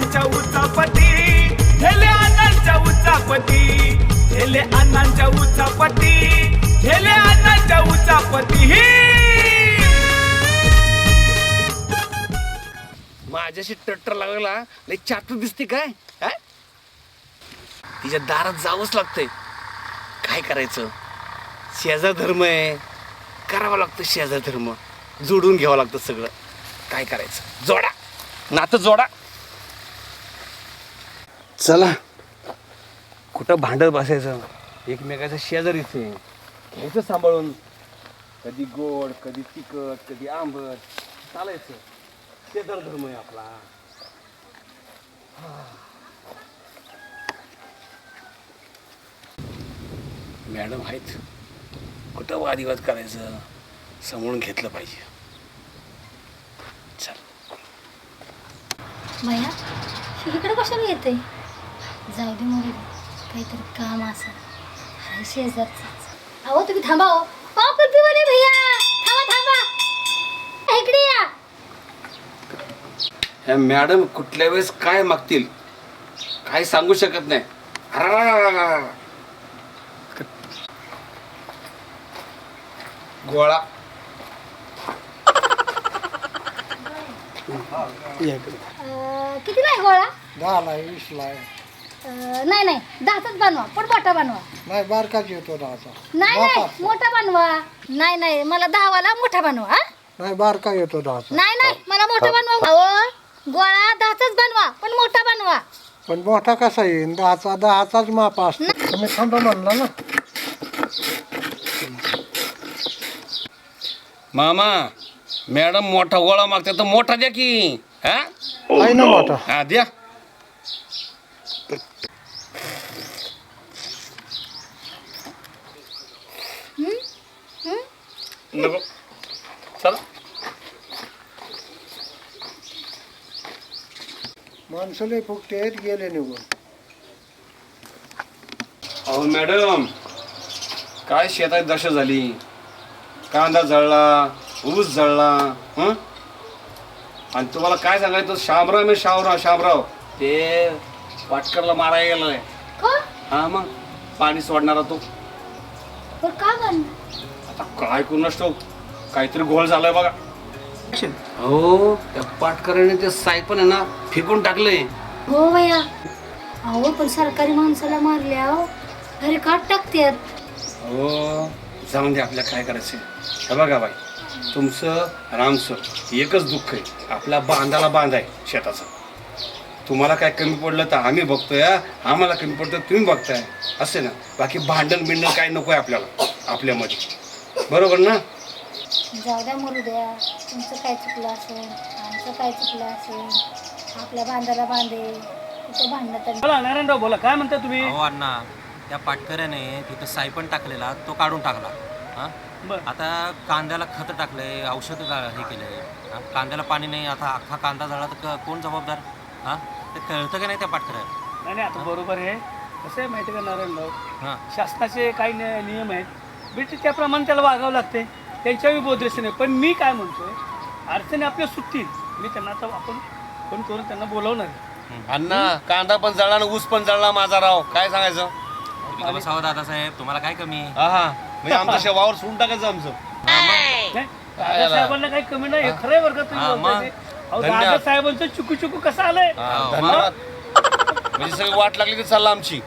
अण्णांच्या उचापती. झेले अण्णांच्या उचापती. झेले अण्णांच्या उचापती. झेले अण्णांच्या उचापती. माझ्याशी टट्टर लागला लई चाटू दिसते काय? हा? तिच्या दारात जावंच लागतंय. काय करायचं? शेजार धर्म आहे. करावा लागतं शेजार धर्म. जोडून घ्यावं लागतं सगळं. काय करायचं? जोडा. नातं जोडा. चला. कुठं भांडत बसायचं? एकमेकाचं शेजारीच. आहे घ्यायचं सांभाळून. कधी गोड कधी तिखट कधी आंबट. चालायचं. शेजार धर्म आहे आपला. मॅडम आहेत. कुठं वादिवाद करायचं? समजून घेतलं पाहिजे. चल. भैया ही इकडे कशाला येते जाऊ दे मरू दे काहीतरी काम असं हाय शेजारच अहो तुम्ही थांबा हो. अहो भैया. थांबा थांबा. इकडे या. ह्या मॅडम कुठल्या वेळेस काय मागतील? काय सांगू शकत नाही. गोळा. अं, कितीला आहे गोळा? दहाला आहे वीसला आहे. अं, नाही नाही. दहाचाच बनवा. पण मोठा बनवा. नाही बारकाच येतो दहाचा. नाही नाही. मोठा बनवा. नाही नाही. मला दहावाला मोठा बनवा हा? नाही बारका येतो दहाचा. नाही नाही. मला मोठा बनवा अहो गोळा दहाचाच बनवा पण मोठा बनवा. पण मोठा कसा येईल दहाचा दहाचाच माप असतो. तुम्ही थांबा म्हणला ना. मामा मॅडम मोठा गोळा मागते तर मोठा द्या की हा? आहे ना मोठा. हा द्या. नको. चला. माणसले फुकटे आहेत गेले निघून. अहो मॅडम. काय शेतात दशा झाली? कांदा जळला ऊस जळला हं? आणि तुम्हाला काय सांगायचं शामराव मी शामराव शामराव. ते वाटकरला मारायला गेलाय. का हा मग. पाणी सोडणारा तो. पण का बन आता काय करू नसतो? काहीतरी घोळ झालाय बघा. हो त्या पाटकऱ्याने ते सायपन आहे ना फेकून टाकलंय. हो भैया. अहो पण सरकारी माणसाला मारले अहो. घरी काट टाकतात हो जाऊन दे आपल्या काय करायचं हे बघा बाई तुमचं रामचं एकच दुःख आहे. आपल्या बांधाला बांध आहे शेताचा. तुम्हाला काय कमी पडलं तर आम्ही बघतोय हा. आम्हाला कमी पडतं तुम्ही बघताय. असे ना? बाकी भांडण बिंडण काय नको आहे आपल्याला आपल्यामध्ये. बरोबर ना? जाऊ द्या मरू द्या. तुमचं काय चुकलं असेल आमचं काय चुकलं असेल आपल्या बांधाला बांधे तिथं भांडणं बोला नारायणराव बोला काय म्हणता तुम्ही? अहो अण्णा त्या पाटकऱ्याने तिथं सायपण टाकलेला तो काढून टाकला. हां? बर. आता कांद्याला खतं टाकलंय औषधं हे केलंय. हां? कांद्याला पाणी नाही आता अख्खा कांदा जळला तर क- कोण जबाबदार? हां? ते कळतं का नाही त्या पाटकऱ्याला? नाही नाही आता बरोबर आहे. कसं आहे माहिती का नारायणराव? हां. शासनाचे काही नि- नियम आहेत भेटते त्याप्रमाणे त्याला वागावं लागते त्यांच्याही बोधरेशन नाही. पण मी काय म्हणतोय अडचणी आपल्या सुटतील. मी त्यांना आता आपण फोन करून त्यांना बोलवणार आहे. अण्णा कांदा पण जळला आणि ऊस पण जळला माझा राव. काय सांगायचं? तुम्ही का बसावं दादासाहेब तुम्हाला काय कमी? आहे हा हा. म्हणजे आमचं शेवावर सोडून टाकायचं आमचं. नाही दादासाहेबांना काही कमी नाही. हे खरं आहे बरं का तुम्ही हा, बोलताय मग. ते. अहो धन्यवाद. दादासाहेबांचं चुकू चुकू कसं आलंय? हो, धन्यवाद. म्हणजे सगळी वाट लागली की चालला आमची.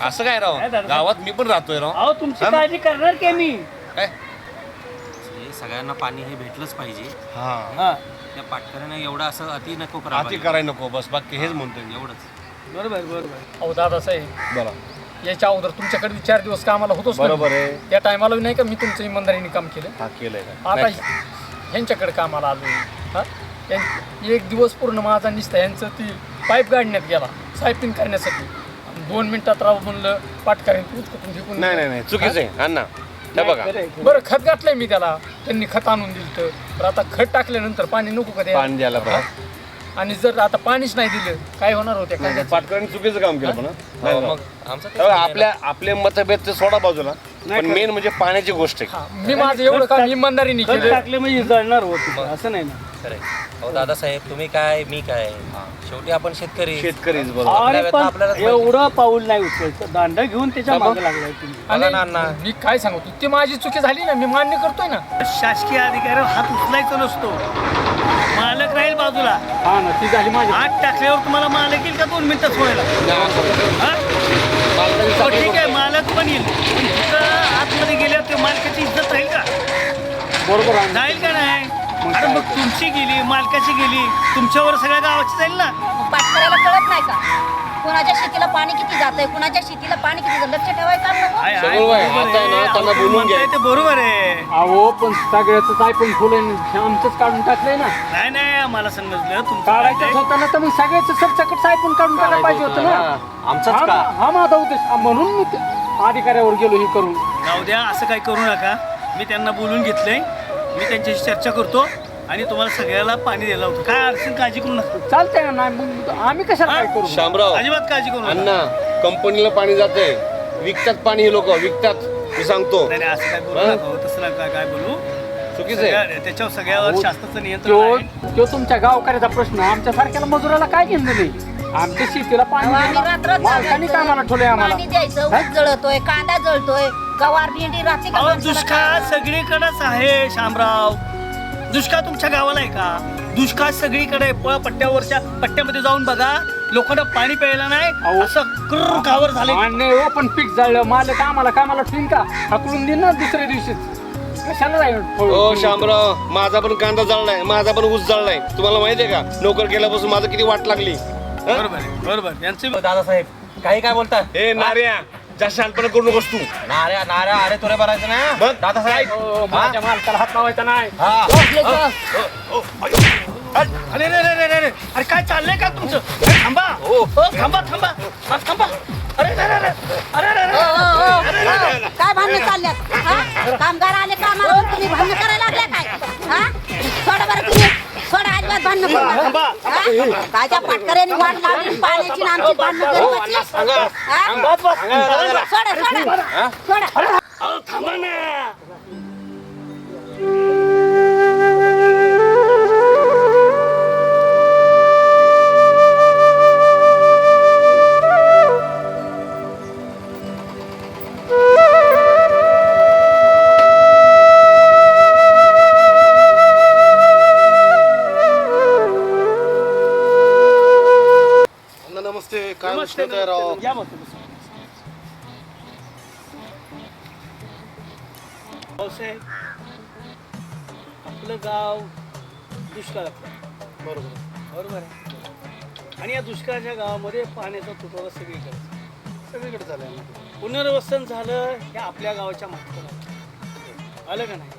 असं काय राव? नाही दादा. गावात मी पण राहतोय राव. अहो तुमची ना? काळजी करणार की मी? काय? हे सगळ्यांना पाणी हे भेटलंच पाहिजे. हा. हा. त्या पाटकऱ्याने एवढं असं अति नको अति करायला नको बस बाकी हेच म्हणतोय मी. एवढंच. बरोबर बरोबर. अहो दादासाहेब बरं. याच्या अगोदर तुमच्याकडे चार दिवस कामाला होतोच ना. बरोबर आहे. त्या टायमाला नाही का मी तुमचं इमानदारीने काम केलं? हा केलंय का? आता नाही. ह्यांच्याकडे कामाला आलो हा? यां- एक दिवस पूर्ण माझा निसता यांचं ती पाईप गाडण्यात गेला सायपिंग करण्यासाठी. दोन मिनिटात राव म्हणलं पाटकारीन उचकून फेकून नाही नाही नाही चुकीचं आहे. अण्णा हे बघा. बरं खत घातलंय मी त्याला. त्यांनी खत आणून दिलं तर आता खत टाकल्यानंतर पाणी नको का द्यायला? पाणी द्यायला बघा आणि जर आता पाणीच नाही दिलं काय होणार होते कांद्याचं पाटकरांनी चुकीचं काम केलं पण हं? नाही, मग. आमचं तेच आपल्या आपले मतभेद ते सोडा बाजूला. पण मेन म्हणजे पाण्याची गोष्ट आहे. हा, मी माझं एवढं काम इमानदारीने खत केलं. टाकले म्हणजे जळणार होत असं नाही ना ना. खरं आहे. अहो दादासाहेब तुम्ही काय मी काय? शेवटी आपण शेतकरी. शेतकरीच बरोबर. अरे आपल्या पण आपल्यालाच माहिती. एवढं पाऊल नाही उचलायचं. दांडा घेऊन त्याच्यामागे लागलाय तुम्ही. बघा ना अण्णा. आणि मी काय सांगतो ती माझी चुकी झाली ना मी मान्य करतोय ना. शासकीय अधिकारी हात उचलायचा नसतो. मालक राहील बाजूला. हा ना ती झाली माझी. हात टाकल्यावर तुम्हाला मालक येईल का दोन मिनिटात व्हायला हा? हो, ठीक आहे मालक पण येईल. पण तिथं आतमध्ये गेल्यावर ते मालकाची इज्जत राहील का? बरोबर आहे. जाईल का? मग तुमची गेली मालकाची गेली तुमच्यावर सगळ्या गावाची जाईल ना? पाटकऱ्याला कळत नाही का? कुणाच्या शेतीला पाणी किती जातंय? कुणाच्या शेतीला पाणी किती जातं लक्ष ठेवायचं काम नको आहे, आहे, सगळं आहे. बरोबर आता आहे. ना, आहे. त्यांना बोलून म्हणताय. ते बरोबर आहे. अहो पण सगळ्याच काय पण फुलं आमचंच काढून टाकलंय ना. नाही नाही मला समजलं. तुमचं काढायचं काय होतं ना तर मग सगळ्याच सरसकट सायपून काढून टाकायला पाहिजे होतं ना. आमचंच हा का? मा- हा माझा उद्देश. हा, म्हणून मी ते अधिकाऱ्यावर गेलो हे करून. जाऊ द्या असं काही करू नका. मी त्यांना बोलून घेतलंय. मी त्यांच्याशी चर्चा करतो. आणि तुम्हाला सगळ्याला पाणी द्यायला होतं काय अडचण काळजी करू नका. चालतंय ना नाही मग आम्ही कशाला काय करू? शामराव अजिबात काळजी करू नका. अण्णा कंपनीला पाणी जाते विकतात पाणी हे लोक विकतात. मी सांगतो. नाही नाही, असं काय बोलू हा? नका हो, तसं नका काय बोलू? चुकीचं आहे. सगळ्या- त्याच्यावर सगळ्यावर शासनाचं नियंत्रण तो आहे. तो तुमच्या गावकऱ्याचा प्रश्न. आमच्या सारख्याला मजुराला काय घेणं नाही आमच्या शेतीला पाणी आम्ही द्यायला रात्र मालकाने कामाला ठेवलंय आम्हाला. पाणी द्यायचं ऊस जळतोय कांदा जळतोय गवार भेंडी राहते का अहो माणसाला दुष्काळ सगळीकडेच आहे शामराव दुष्काळ तुमच्या गावाला आहे का? दुष्काळ सगळीकडे आहे. पळ पट्ट्यावरच्या पट्ट्यामध्ये जाऊन बघा. लोकांना पाणी प्यायला नाही. अहो. असं कर कावर झाले. आणि हो पण पीक जळलं. मालक आम्हाला कामाला ठेवीन का? हकलून देईन ना दुसऱ्या दिवशीच कशाला जाईल हो शामराव माझा पण कांदा जळलाय माझा पण ऊस जळलाय तुम्हाला माहितीये का? नोकर केल्यापासून माझं किती वाट लागली. हं? बरोबर आहे बरोबर यांचे हो, दादासाहेब काही काय बोलतात ए नार्या जास्त शांतपणा करू नकोस तू नाऱ्या नाऱ्या अरे तुरे भरायचं ना बघ. दादासाहेब हो, माझ्या मालकाला हात लावायचा नाही हा अरे रे रे रे रे रे अरे काय चाललंय का तुमचं अरे थांबा हो थांबा थांबा हा, थांबा अरे रे रे रे अरे रे रे ओ, ओ, ओ, ओ, काय भांडणं चालल्यात हा? कामगार आले पण तुम्ही भांडणं करायला लागल्या काय हा सोडा बरं तुम्ही सोडा अजिबात भांडणं करू नका. थांबा. काय त्या पाटकऱ्यांनी वाट लावली. पाण्याची आणि आमची भांडणं गरीबाची हा? सोडा सोडा सोडा. थांबा ना. या तुम्ही. भाऊसाहेब आपलं गाव दुष्काळात आहे. बरोबर बरोबर आहे आणि या दुष्काळाच्या गावामध्ये पाण्याचा तुटवडा सगळीकडे सगळीकडे झालंय पुनर्वसन झालं हे आपल्या गावाच्या मागचं. आलं का नाही?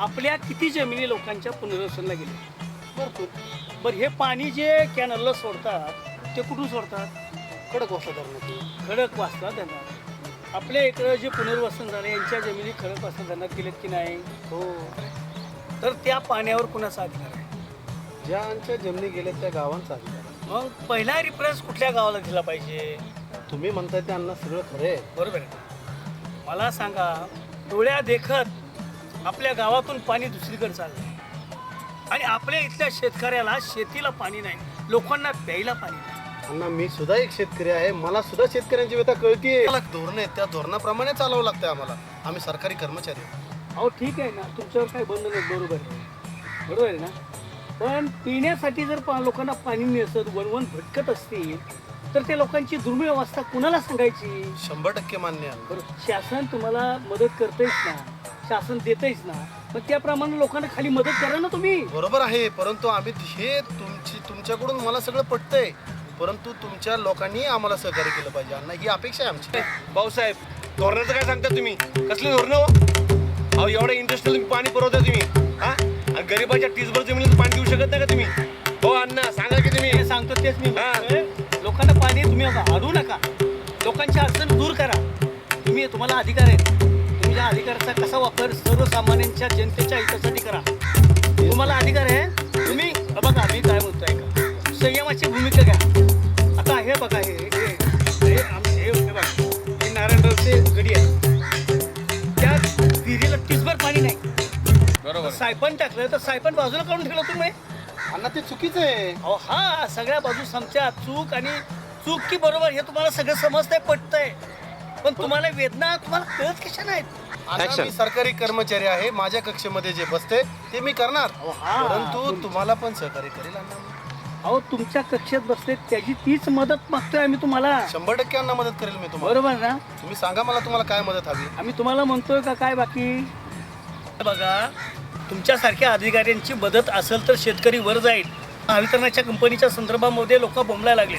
आपल्या किती जमिनी लोकांच्या पुनर्वसनला गेले? भरपूर. बरं हे पाणी जे कॅनलला सोडतात ते कुठून सोडतात? कडक वाजता धरणात खडक वाचता धरणात आपल्या इकडं जे पुनर्वसन झालं यांच्या जमिनी खडक वाचता धरणात गेलेत की नाही? हो. तर त्या पाण्यावर कुणाचा अधिकार आहे? ज्यांच्या जमिनी गेल्या त्या गावांचा अधिकार. मग पहिला रिफरन्स कुठल्या गावाला दिला पाहिजे? तुम्ही म्हणताय ते अण्णा सगळं खरं बरोबर आहे. मला सांगा डोळ्या देखत आपल्या गावातून पाणी दुसरीकडे चाललंय. आणि आपल्या इथल्या शेतकऱ्याला शेतीला पाणी नाही लोकांना प्यायला पाणी नाही. अण्णा मी सुद्धा एक शेतकरी आहे. मला सुद्धा शेतकऱ्यांची व्यथा कळतीये. धोरण आहे त्या धोरणाप्रमाणे चालवं लागतंय आम्हाला. आम्ही सरकारी कर्मचारी आहोत. अहो ठीक आहे ना. तुमच्यावर काही बंधन नाही. बरोबर आहे. बरोबर आहे ना? पण पिण्यासाठी जर पा- लोकांना पाणी नसत वनवन भटकत असतील तर त्या लोकांची दुर्मिळ अवस्था कुणाला सांगायची? शंभर टक्के मान्य आहे. बरोबर शासन तुम्हाला मदत करतेच ना. शासन देतेच ना. मग त्याप्रमाणे लोकांना खाली मदत करा ना तुम्ही. बरोबर आहे. परंतु आम्ही हे तुमची तुमच्याकडून मला सगळं पटतंय. परंतु तुमच्या लोकांनी आम्हाला सहकार्य केलं पाहिजे. अण्णा ही अपेक्षा आहे आमची. भाऊसाहेब धोरणाचं काय सांगता तुम्ही? कसली धोरणं हो? अहो एवढ्या इंटरेस्टला तुम्ही पाणी पुरवता तुम्ही हा? आणि गरीबाच्या टीसभर जमिनीत पाणी देऊ शकत नाही का तुम्ही? हो अण्णा सांगा की तुम्ही? हे सांगतो तेच मी. हा. म्हणतोय. लोकांना पाणी तुम्ही अडू नका. लोकांची अडचण दूर करा. तुम्ही तुम्हाला अधिकार आहे तुम्ही त्या अधिकाराचा कसा वापर सर्वसामान्यांच्या जनतेच्या हितासाठी करा. तुम्हाला अधिकार आहे. तुम्ही बघा मी काय म्हणतोय का संयमाची भूमिका घ्या. बरोबर. सायपण टाकलं तर सायपण बाजूला काढून ठेवलं तुम्ही अण्णा ते चुकीचं आहे. अहो हा सगळ्या बाजू समच्या चूक आणि चूक की बरोबर हे तुम्हाला सगळं समजतंय पटतंय. पण तुम्हाला वेदना तुम्हाला कळत कशा नाहीत? अण्णा, मी सरकारी कर्मचारी आहे माझ्या कक्षेमध्ये जे बसते ते मी करणार. हा. परंतु तुम्हाला पण सहकार्य करेल अण्णा. मी. अहो तुमच्या कक्षेत बसले त्याची तीच मदत मागतोय आम्ही तुम्हाला. शंभर टक्के अण्णा मदत करेल मी तुम्हाला. बरोबर ना? तुम्ही सांगा मला तुम्हाला काय मदत हवी. आम्ही तुम्हाला म्हणतोय का काय बाकी? बघा तुमच्यासारख्या अधिकाऱ्यांची मदत असेल तर शेतकरी वर जाईल. महावितरणाच्या कंपनीच्या संदर्भामध्ये लोक बोंबलायला लागले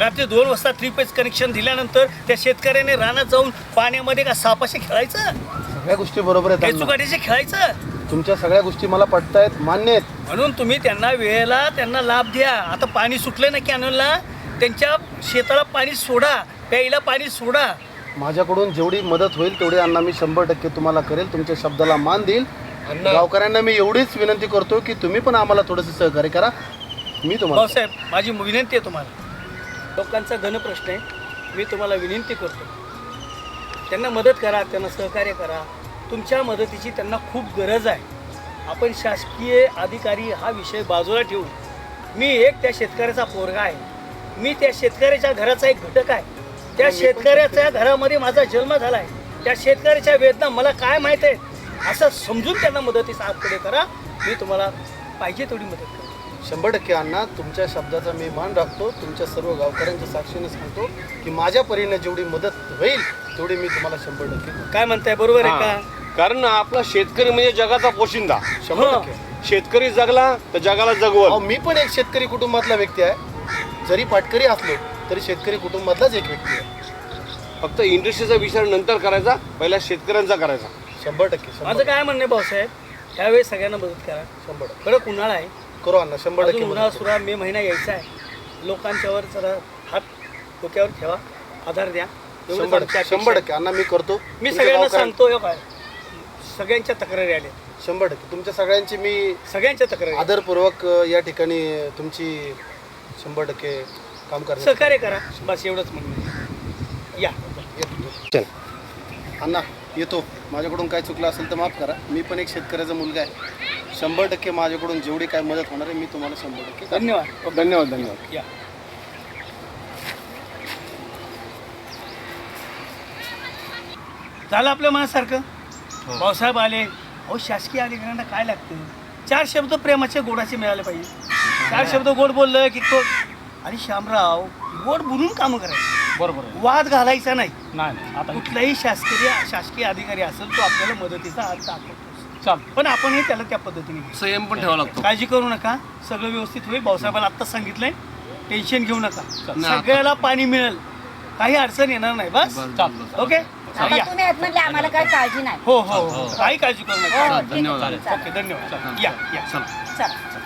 रात्री दोन वाजता थ्री पेज कनेक्शन दिल्यानंतर त्या शेतकऱ्याने रानात जाऊन पाण्यामध्ये का सापाशी खेळायचं? सगळ्या गोष्टी बरोबर आहेत खेळायचं? तुमच्या सगळ्या गोष्टी मला पटतायत मान्य आहेत. म्हणून तुम्ही त्यांना वेळेला त्यांना लाभ द्या. आता पाणी सुटलं ना कॅनलला? त्यांच्या शेताला पाणी सोडा. प्यायला पाणी सोडा. माझ्याकडून जेवढी मदत होईल तेवढी अण्णा मी शंभर टक्के तुम्हाला करेल. तुमच्या शब्दाला मान देईल. गावकऱ्यांना मी एवढीच विनंती करतो की तुम्ही पण आम्हाला थोडंसं सहकार्य करा. मी तुम्हाला भाऊसाहेब माझी विनंती आहे तुम्हाला. लोकांचा घन प्रश्न आहे. मी तुम्हाला विनंती करतो. त्यांना मदत करा त्यांना सहकार्य करा. तुमच्या मदतीची त्यांना खूप गरज आहे. आपण शासकीय अधिकारी हा विषय बाजूला ठेवून मी एक त्या शेतकऱ्याचा पोरगा आहे. मी त्या शेतकऱ्याच्या घराचा एक घटक आहे. त्या शेतकऱ्याच्या घरामध्ये माझा जन्म झाला आहे त्या शेतकऱ्याच्या वेदना मला काय माहीत आहे? असं समजून त्यांना मदतीचा हात पुढे करा. मी तुम्हाला पाहिजे तेवढी मदत करेन शंभर टक्के अण्णा तुमच्या शब्दाचा मी मान राखतो. तुमच्या सर्व गावकऱ्यांच्या साक्षीने सांगतो की माझ्या परीने जेवढी मदत होईल तेवढी मी तुम्हाला शंभर टक्के. काय म्हणताय? बरोबर आहे का. कारण आपला शेतकरी म्हणजे जगाचा पोशिंदा. शंभर. टक्के. शेतकरी जगला तर जगाला अहो, जगवल मी पण एक शेतकरी कुटुंबातला व्यक्ती आहे. जरी पाटकरी असलो तरी शेतकरी कुटुंबातलाच एक व्यक्ती आहे. फक्त इंडस्ट्रीचा विचार नंतर करायचा पहिला शेतकऱ्यांचा करायचा. शंभर टक्के शंभर माझं काय म्हणणं आहे भाऊसाहेब त्यावेळेस सगळ्यांना मदत करा. शंभर टक्के. कडक उन्हाळा आहे? करू अण्णा शंभर अजून टक्के उन्हाळा मदत करू. सुरा मे महिना यायचा आहे. लोकांच्यावर जरा हात डोक्यावर ठेवा आधार द्या. एवढंच शंभर आमची टक्के अपेक्षा शंभर आहे. टक्के अण्णा मी करतो. मी तुमच्या सगळ्यांना गावकऱ्यां- सांगतो हे काय सगळ्यांच्या तक्रारी आल्या. शंभर टक्के. तुमच्या सगळ्यांची मी सगळ्यांच्या तक्रारी आदरपूर्वक अ, या ठिकाणी तुमची शंभर टक्के काम करण्यास सहकार्य करा. बस एवढंच म्हणणं आहे. या. येतो अण्णा. येतो. माझ्याकडून काय चुकलं असेल तर माफ करा. मी पण एक शेतकऱ्याचा मुलगा आहे. शंभर टक्के माझ्याकडून जेवढी काय मदत होणार आहे मी तुम्हाला शंभर टक्के. धन्यवाद. धन्यवाद धन्यवाद. या. झालं आपल्या मनासारखं? भाऊसाहेब आले. अहो शासकीय अधिकाऱ्यांना काय लागतं? चार शब्द प्रेमाचे गोडाचे मिळाले पाहिजे. चार शब्द गोड बोललं की तो आणि श्यामराव गोड बोलून कामं करायचं. बरोबर वाद घालायचा नाही. नाही नाही, आता कुठलाही शासकीय शासकीय अधिकारी असेल तो आपल्याला मदतीचा हात दाखवतो. चाल पण आपणही त्याला त्या पद्धतीने. संयम पण ठेवावा लागतो. काळजी करू नका. सगळं व्यवस्थित होईल. भाऊसाहेबाला आत्ताच सांगितलंय. टेन्शन घेऊ नका. सगळ्याला पाणी मिळेल. काही अडचण येणार नाही. बस. चाल ओके? या तुम्ही आम्हाला काळजी नाही. हो हो हो. काही काळजी करू नका. हो, ठीक आहे, चालेल. ओके धन्यवाद. या या. चला. चला.